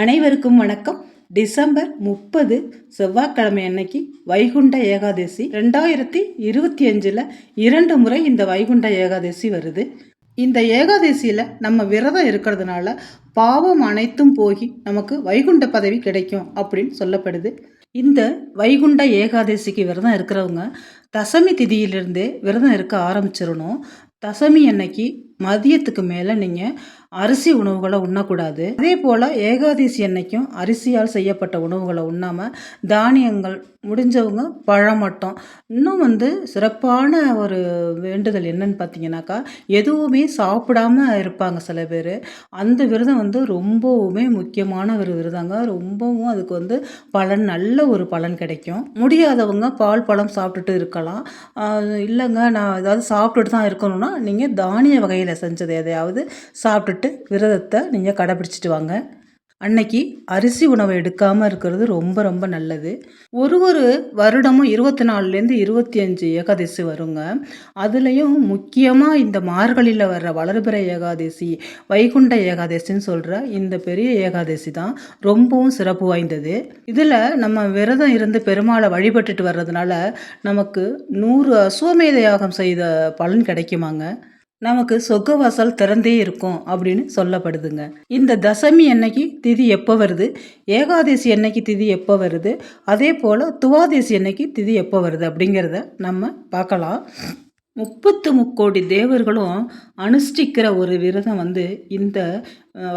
அனைவருக்கும் வணக்கம். டிசம்பர் முப்பது செவ்வாய்க்கிழமை அன்னைக்கு வைகுண்ட ஏகாதசி ரெண்டாயிரத்தி இருபத்தி அஞ்சில் இரண்டு முறை இந்த வைகுண்ட ஏகாதசி வருது. இந்த ஏகாதசியில் நம்ம விரதம் இருக்கிறதுனால பாவம் அனைத்தும் போகி நமக்கு வைகுண்ட பதவி கிடைக்கும் அப்படின்னு சொல்லப்படுது. இந்த வைகுண்ட ஏகாதசிக்கு விரதம் இருக்கிறவங்க தசமி திதியிலிருந்தே விரதம் இருக்க ஆரம்பிச்சிடணும். தசமி அன்னைக்கு மதியத்துக்கு மேலே நீங்கள் அரிசி உணவுகளை உண்ணக்கூடாது. அதே போல் ஏகாதசி அன்னைக்கும் அரிசியால் செய்யப்பட்ட உணவுகளை உண்ணாமல் தானியங்கள் முடிஞ்சவங்க பழம் மட்டும். இன்னும் வந்து சிறப்பான ஒரு வேண்டுதல் என்னன்னு பார்த்தீங்கன்னாக்கா எதுவுமே சாப்பிடாம இருப்பாங்க சில பேர். அந்த விரதம் வந்து ரொம்பவுமே முக்கியமான ஒரு விரதங்க. ரொம்பவும் அதுக்கு வந்து பலன் நல்ல ஒரு பலன் கிடைக்கும். முடியாதவங்க பால் பழம் சாப்பிட்டுட்டு இருக்கலாம். இல்லைங்க நான் ஏதாவது சாப்பிட்டுட்டு தான் இருக்கணும்னா நீங்கள் தானிய வகையில் செஞ்சது எதையாவது சாப்பிட்டுட்டு விரதத்தை நீங்கள் கடைப்பிடிச்சிட்டு வாங்க. அன்னைக்கு அரிசி உணவை எடுக்காமல் இருக்கிறது ரொம்ப ரொம்ப நல்லது. ஒரு ஒரு வருடமும் இருபத்தி நாலுலேருந்து இருபத்தி அஞ்சு ஏகாதசி வருங்க. அதுலேயும் முக்கியமாக இந்த மார்கழியில் வர்ற வளர்பிற ஏகாதசி வைகுண்ட ஏகாதசின்னு சொல்கிற இந்த பெரிய ஏகாதசி தான் ரொம்பவும் சிறப்பு வாய்ந்தது. இதில் நம்ம விரதம் இருந்து பெருமாளை வழிபட்டுட்டு வர்றதுனால நமக்கு நூறு அசுவமேத யாகம் செய்த பலன் கிடைக்குமாங்க. நமக்கு சொர்க்கவாசல் திறந்தே இருக்கும் அப்படின்னு சொல்லப்படுதுங்க. இந்த தசமி அன்னைக்கு திதி எப்போ வருது? ஏகாதசி அன்னைக்கு திதி எப்போ வருது? அதே போல் துவாதசி அன்னைக்கு திதி எப்போ வருது அப்படிங்கிறத நம்ம பார்க்கலாம். முப்பத்து முக்கோடி தேவர்களும் அனுஷ்டிக்கிற ஒரு விரதம் வந்து இந்த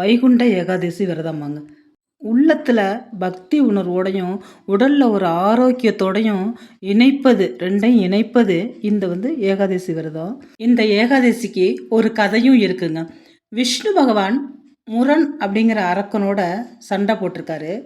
வைகுண்ட ஏகாதசி விரதமாங்க. உள்ளத்தில் பக்தி உணர்வோடையும் உடலில் ஒரு ஆரோக்கியத்தோடையும் இணைப்பது ரெண்டையும் இணைப்பது இந்த வந்து ஏகாதசி விரதம். இந்த ஏகாதசிக்கு ஒரு கதையும் இருக்குங்க. விஷ்ணு பகவான் முரண் அப்படிங்கிற அரக்கனோட சண்டை போட்டிருக்காரு.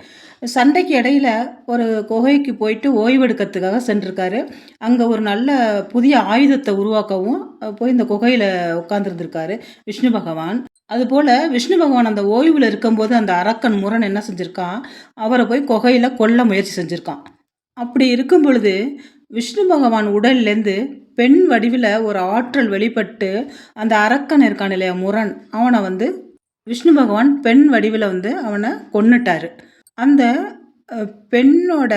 சண்டைக்கு இடையில ஒரு குகைக்கு போயிட்டு ஓய்வெடுக்கிறதுக்காக சென்றிருக்காரு. அங்கே ஒரு நல்ல புதிய ஆயுதத்தை உருவாக்கவும் போய் இந்த குகையில் உட்காந்துருந்துருக்காரு விஷ்ணு பகவான். அதுபோல் விஷ்ணு பகவான் அந்த ஓய்வில் இருக்கும்போது அந்த அரக்கன் முரண் என்ன செஞ்சுருக்கான்? அவரை போய் குகையில் கொல்ல முயற்சி செஞ்சுருக்கான். அப்படி இருக்கும் பொழுது விஷ்ணு பகவான் உடல்லேருந்து பெண் வடிவில் ஒரு ஆற்றல் வெளிப்பட்டு அந்த அரக்கன் இருக்கான் இல்லையா முரண் அவனை வந்து விஷ்ணு பகவான் பெண் வடிவில் வந்து அவனை கொன்னுட்டாரு. அந்த பெண்ணோட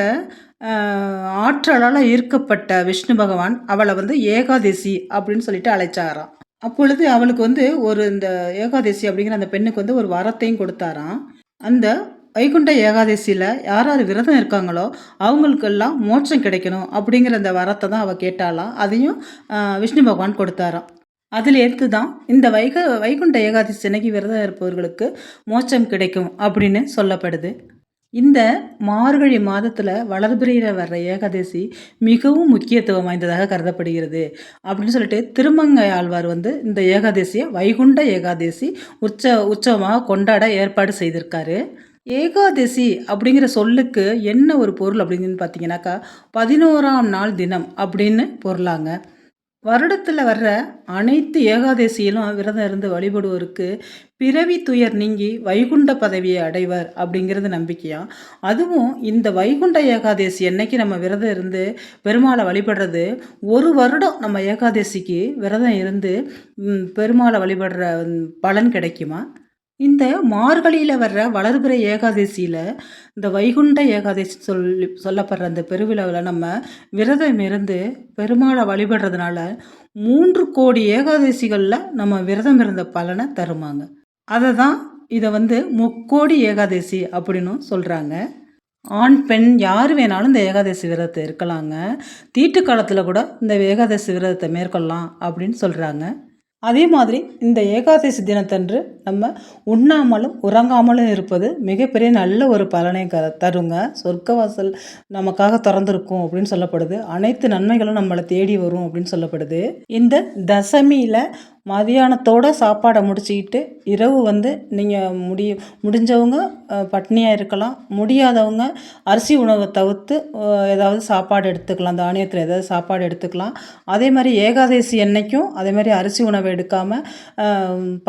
ஆற்றலால் ஈர்க்கப்பட்ட விஷ்ணு பகவான் அவளை வந்து ஏகாதசி அப்படின்னு சொல்லிட்டு அழைச்சாராம். அப்பொழுது அவளுக்கு வந்து ஒரு இந்த ஏகாதசி அப்படிங்கிற அந்த பெண்ணுக்கு வந்து ஒரு வரத்தையும் கொடுத்தாராம். அந்த வைகுண்ட ஏகாதசியில் யார் யார் விரதம் இருக்காங்களோ அவங்களுக்கெல்லாம் மோட்சம் கிடைக்கணும் அப்படிங்கிற அந்த வரத்தை தான் அவள் கேட்டாலாம் அதையும் விஷ்ணு பகவான் கொடுத்தாராம். எடுத்து தான் இந்த வைக வைகுண்ட ஏகாதசி அன்னைக்கு விரதம் இருப்பவர்களுக்கு மோட்சம் கிடைக்கும் அப்படின்னு சொல்லப்படுது. இந்த மார்கழி மாதத்தில் வளர்பிறையில் வர்ற ஏகாதசி மிகவும் முக்கியத்துவம் வாய்ந்ததாக கருதப்படுகிறது. அப்படின்னு சொல்லிட்டு திருமங்கை ஆழ்வார் வந்து இந்த ஏகாதசியை வைகுண்ட ஏகாதசி உற்ச உற்சவமாக கொண்டாட ஏற்பாடு செய்திருக்காரு. ஏகாதசி அப்படிங்கிற சொல்லுக்கு என்ன ஒரு பொருள் அப்படின்னு பார்த்தீங்கன்னாக்கா பதினோராம் நாள் தினம் அப்படின்னு பொருளாங்க. வருடத்தில் வர்ற அனைத்து ஏகாதசியிலும் விரதம் இருந்து வழிபடுவோருக்கு பிறவி துயர் நீங்கி வைகுண்ட பதவியை அடைவர் அப்படிங்கிறது நம்பிக்கையா? அதுவும் இந்த வைகுண்ட ஏகாதசி என்னைக்கு நம்ம விரதம் இருந்து பெருமாளை வழிபடுறது ஒரு வருடம் நம்ம ஏகாதசிக்கு விரதம் இருந்து பெருமாளை வழிபடுற பலன் கிடைக்குமா? இந்த மார்கழியில் வர்ற வளர்பிறை ஏகாதசியில் இந்த வைகுண்ட ஏகாதசி சொல்லி சொல்லப்படுற அந்த பெருவிழாவில் நம்ம விரதம் இருந்து பெருமாளை வழிபடுறதுனால மூன்று கோடி ஏகாதசிகளில் நம்ம விரதம் இருந்த பலனை தருமாங்க. அதை தான் இதை வந்து முக்கோடி ஏகாதசி அப்படின்னு சொல்கிறாங்க ஆண் பெண் யார் வேணாலும் இந்த ஏகாதசி விரதத்தை இருக்கலாங்க. தீட்டு காலத்தில் கூட இந்த ஏகாதசி விரதத்தை மேற்கொள்ளலாம் அப்படின்னு சொல்கிறாங்க அதே மாதிரி இந்த ஏகாதசி தினத்தன்று நம்ம உண்ணாமலும் உறங்காமலும் இருப்பது மிகப்பெரிய நல்ல ஒரு பலனை க தருங்க. சொர்க்கவாசல் நமக்காக திறந்திருக்கும் அப்படின்னு சொல்லப்படுது. அனைத்து நன்மைகளும் நம்மளை தேடி வரும் அப்படின்னு சொல்லப்படுது. இந்த தசமியில் மதியானத்தோட சாப்பாடை முடிச்சுக்கிட்டு இரவு வந்து நீங்கள் முடி முடிஞ்சவங்க பட்னியாக இருக்கலாம். முடியாதவங்க அரிசி உணவை தவிர்த்து ஏதாவது சாப்பாடு எடுத்துக்கலாம். தானியத்தில் ஏதாவது சாப்பாடு எடுத்துக்கலாம். அதே மாதிரி ஏகாதசி என்றைக்கும் அதே மாதிரி அரிசி உணவை எடுக்காமல்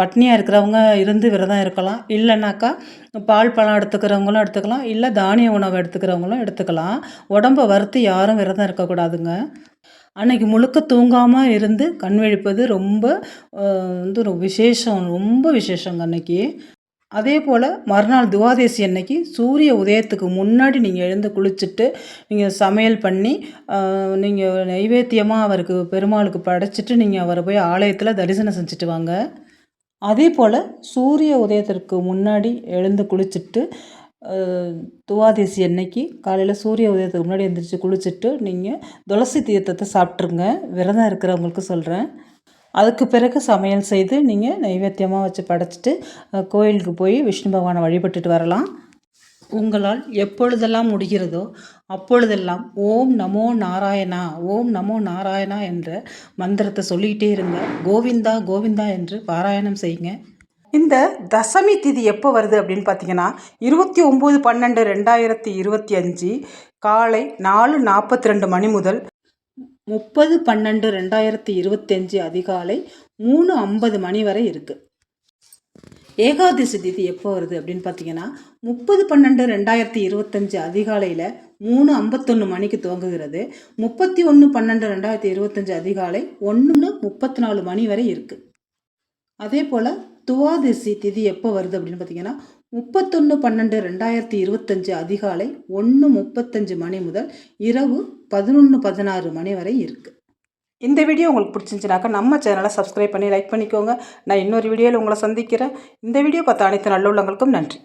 பட்னியாக இருக்கிறவங்க இருந்து விரதம் இருக்கலாம். இல்லைனாக்கா பால் பழம் எடுத்துக்கிறவங்களும் எடுத்துக்கலாம். இல்லை தானிய உணவு எடுத்துக்கிறவங்களும் எடுத்துக்கலாம். உடம்பை வறுத்து யாரும் விரதம் இருக்கக்கூடாதுங்க. அன்னைக்கு முழுக்க தூங்காமல் இருந்து கண் விழிப்பது ரொம்ப வந்து ஒரு விசேஷம் ரொம்ப விசேஷங்க அன்னைக்கு. அதே போல் மறுநாள் துவாதேசி அன்னைக்கு சூரிய உதயத்துக்கு முன்னாடி நீங்கள் எழுந்து குளிச்சுட்டு நீங்கள் சமையல் பண்ணி நீங்கள் நைவேத்தியமாக அவருக்கு பெருமாளுக்கு படைச்சிட்டு நீங்கள் அவரை போய் ஆலயத்தில் தரிசனம் செஞ்சுட்டு வாங்க. அதே போல் சூரிய உதயத்திற்கு முன்னாடி எழுந்து குளிச்சுட்டு துவாதேசி அன்னைக்கு காலையில் சூரிய உதயத்துக்கு முன்னாடி எழுந்திரிச்சு குளிச்சுட்டு நீங்கள் துளசி தீர்த்தத்தை சாப்பிட்ருங்க விரதம் இருக்கிறவங்களுக்கு சொல்கிறேன் அதுக்கு பிறகு சமையல் செய்து நீங்கள் நைவேத்தியமாக வச்சு படைச்சிட்டு கோயிலுக்கு போய் விஷ்ணு பகவானை வழிபட்டுட்டு வரலாம். உங்களால் எப்பொழுதெல்லாம் முடிகிறதோ அப்பொழுதெல்லாம் ஓம் நமோ நாராயணா ஓம் நமோ நாராயணா என்ற மந்திரத்தை சொல்லிக்கிட்டே இருங்க. கோவிந்தா கோவிந்தா என்று பாராயணம் செய்யுங்க. இந்த தசமி திதி எப்போ வருது அப்படின்னு பார்த்தீங்கன்னா இருபத்தி ஒம்பது பன்னெண்டு ரெண்டாயிரத்தி இருபத்தி அஞ்சு காலை நாலு நாற்பத்தி ரெண்டு மணி முதல் முப்பது பன்னெண்டு ரெண்டாயிரத்தி இருபத்தஞ்சு அதிகாலை மூணு ஐம்பது மணி வரை இருக்குது ஏகாதசி திதி எப்போ வருது அப்படின்னு பார்த்தீங்கன்னா முப்பது பன்னெண்டு ரெண்டாயிரத்தி இருபத்தஞ்சு அதிகாலையில் மூணு ஐம்பத்தொன்று மணிக்கு துவங்குகிறது. முப்பத்தி ஒன்று பன்னெண்டு ரெண்டாயிரத்தி இருபத்தஞ்சு அதிகாலை ஒன்று முப்பத்தி நாலு மணி வரை இருக்குது அதே போல் துவாதிசி திதி எப்போ வருது அப்படின்னு பார்த்தீங்கன்னா முப்பத்தொன்று பன்னெண்டு ரெண்டாயிரத்தி இருபத்தஞ்சு அதிகாலை ஒன்று முப்பத்தஞ்சு மணி முதல் இரவு பதினொன்று பதினாறு மணி வரை இருக்குது இந்த வீடியோ உங்களுக்கு பிடிச்சிருந்துச்சுனாக்கா நம்ம சேனலை சப்ஸ்கிரைப் பண்ணி லைக் பண்ணிக்கோங்க. நான் இன்னொரு வீடியோவில் உங்களை சந்திக்கிறேன். இந்த வீடியோ பார்த்த அனைத்து நல்லுள்ளங்களுக்கும் நன்றி.